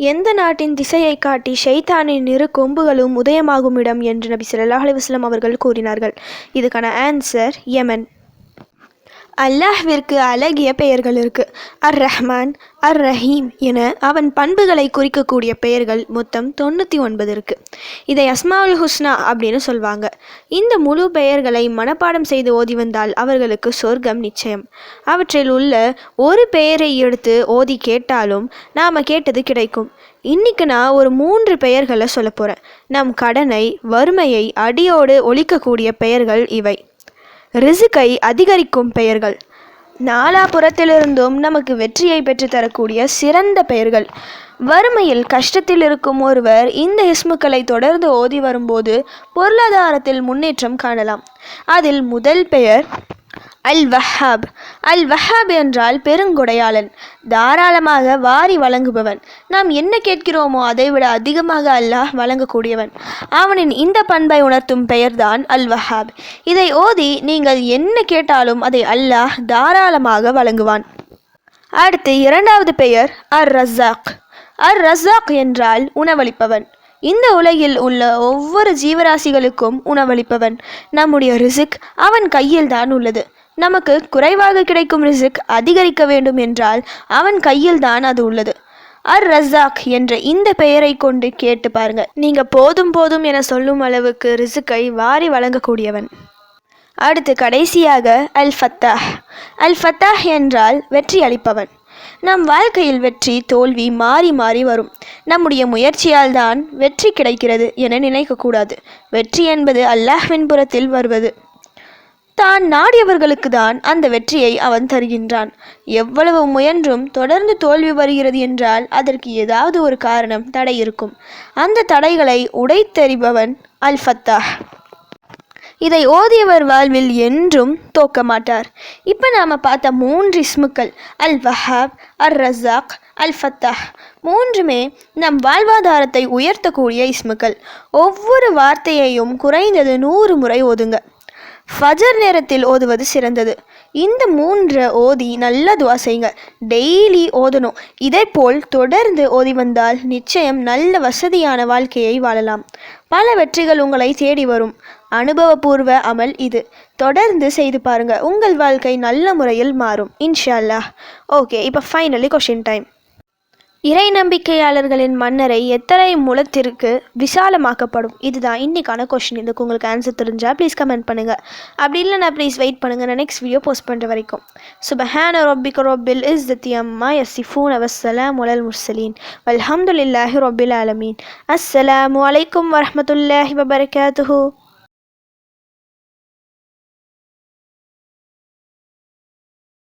எந்த நாட்டின் திசையை காட்டி ஷைத்தானின் இரு கொம்புகளும் உதயமாகும் இடம் என்று நபி ஸல்லல்லாஹு அலைஹி அவர்கள் கூறினார்கள். இதுக்கான ஆன்சர் யமன். அல்லாஹ்விற்கு அழகிய பெயர்கள் இருக்குது அர் ரஹ்மான் அர் ரஹீம் என அவன் பண்புகளை குறிக்கக்கூடிய பெயர்கள் மொத்தம் தொண்ணூற்றி ஒன்பது இருக்குது இதை அஸ்மாவுல் ஹுஸ்னா அப்படின்னு சொல்வாங்க. இந்த முழு பெயர்களை மனப்பாடம் செய்து ஓதி வந்தால் அவர்களுக்கு சொர்க்கம் நிச்சயம். அவற்றில் உள்ள ஒரு பெயரை எடுத்து ஓதி கேட்டாலும் நாம் கேட்டது கிடைக்கும். இன்னைக்கு நான் ஒரு மூன்று பெயர்களை சொல்ல போகிறேன் நம் கடனை வறுமையை அடியோடு ஒழிக்கக்கூடிய பெயர்கள் இவை. ரிசுக்கை அதிகரிக்கும் பெயர்கள். நாலாபுறத்திலிருந்தும் நமக்கு வெற்றியை பெற்றுத்தரக்கூடிய சிறந்த பெயர்கள். வறுமையில் கஷ்டத்தில் இருக்கும் ஒருவர் இந்த இஸ்முக்களை தொடர்ந்து ஓதி வரும்போது பொருளாதாரத்தில் முன்னேற்றம் காணலாம். அதில் முதல் பெயர் அல் வஹாப் அல் வஹாப் என்றால் பெருங்கொடையாளன் தாராளமாக வாரி வழங்குபவன். நாம் என்ன கேட்கிறோமோ அதைவிட அதிகமாக அல்லாஹ் வழங்கக்கூடியவன். அவனின் இந்த பண்பை உணர்த்தும் பெயர்தான் அல் வஹாப் இதை ஓதி நீங்கள் என்ன கேட்டாலும் அதை அல்லாஹ் தாராளமாக வழங்குவான். அடுத்து இரண்டாவது பெயர் அர் ரஸாக் அர் ரஸாக் என்றால் உணவளிப்பவன். இந்த உலகில் உள்ள ஒவ்வொரு ஜீவராசிகளுக்கும் உணவளிப்பவன். நம்முடைய ரிசிக் அவன் கையில் தான் உள்ளது. நமக்கு குறைவாக கிடைக்கும் ரிசிக் அதிகரிக்க வேண்டும் என்றால் அவன் கையில் தான் அது உள்ளது. அர் ரசாக் என்ற இந்த பெயரை கொண்டு கேட்டு பாருங்க. நீங்க போதும் போதும் என சொல்லும் அளவுக்கு ரிசுக்கை வாரி வழங்கக்கூடியவன். அடுத்து கடைசியாக அல் ஃபத்தாஹ். அல் ஃபத்தாஹ் என்றால் வெற்றி அளிப்பவன். நம் வாழ்க்கையில் வெற்றி தோல்வி மாறி மாறி வரும். நம்முடைய முயற்சியால் தான் வெற்றி கிடைக்கிறது என நினைக்கக்கூடாது. வெற்றி என்பது அல்லாஹ்வின் புறத்தில் வருவது. தான் நாடியவர்களுக்கு தான் அந்த வெற்றியை அவன் தருகின்றான். எவ்வளவு முயன்றும் தொடர்ந்து தோல்வி வருகிறது என்றால் அதற்கு ஏதாவது ஒரு காரணம் தடை இருக்கும். அந்த தடைகளை உடைத்தெறிபவன் அல் ஃபத்தாஹ் இதை ஓதியவர் வாழ்வில் என்றும் தோக்க மாட்டார். இப்போ நாம் பார்த்த மூன்று இஸ்முக்கள் அல் வஹாப் அர் ரசாக் அல் ஃபத்தாஹ் மூன்றுமே நம் வாழ்வாதாரத்தை உயர்த்தக்கூடிய இஸ்முக்கள். ஒவ்வொரு வார்த்தையையும் குறைந்தது நூறு முறை ஓதுங்க. ஃபஜர் நேரத்தில் ஓதுவது சிறந்தது. இந்த மூன்று ஓதி நல்ல துவா செய்யுங்க டெய்லி ஓதணும். இதேபோல் தொடர்ந்து ஓதி வந்தால் நிச்சயம் நல்ல வசதியான வாழ்க்கையை வாழலாம். பல வெற்றிகள் உங்களை தேடி வரும். அனுபவபூர்வ அமல் இது. தொடர்ந்து செய்து பாருங்கள். உங்கள் வாழ்க்கை நல்ல முறையில் மாறும். இன்ஷா அல்லாஹ். ஓகே இப்போ ஃபைனலி கொஷின் டைம் இறை நம்பிக்கையாளர்களின் மன்னரை எத்தனை முலத்திற்கு விசாலமாக்கப்படும்? இதுதான் இன்னைக்கான கொஷின் இதுக்கு உங்களுக்கு ஆன்சர் தெரிஞ்சால் ப்ளீஸ் கமெண்ட் பண்ணுங்கள் அப்படி இல்லைனா ப்ளீஸ் வெயிட் பண்ணுங்கள் நான் நெக்ஸ்ட் வீடியோ போஸ்ட் பண்ணுற வரைக்கும். சுபஹான ரொபிக் ரொபில் இஸ் தி அம்மா யசிஃபூன் அவசலாம் உலல் முர்சலீன் வல்ஹம்துலில்லாஹி ரொபில் ஆலமீன். அஸ்ஸலாமு அலைக்கும் வரமத்துல்லாஹி வபரகாத்துஹூ.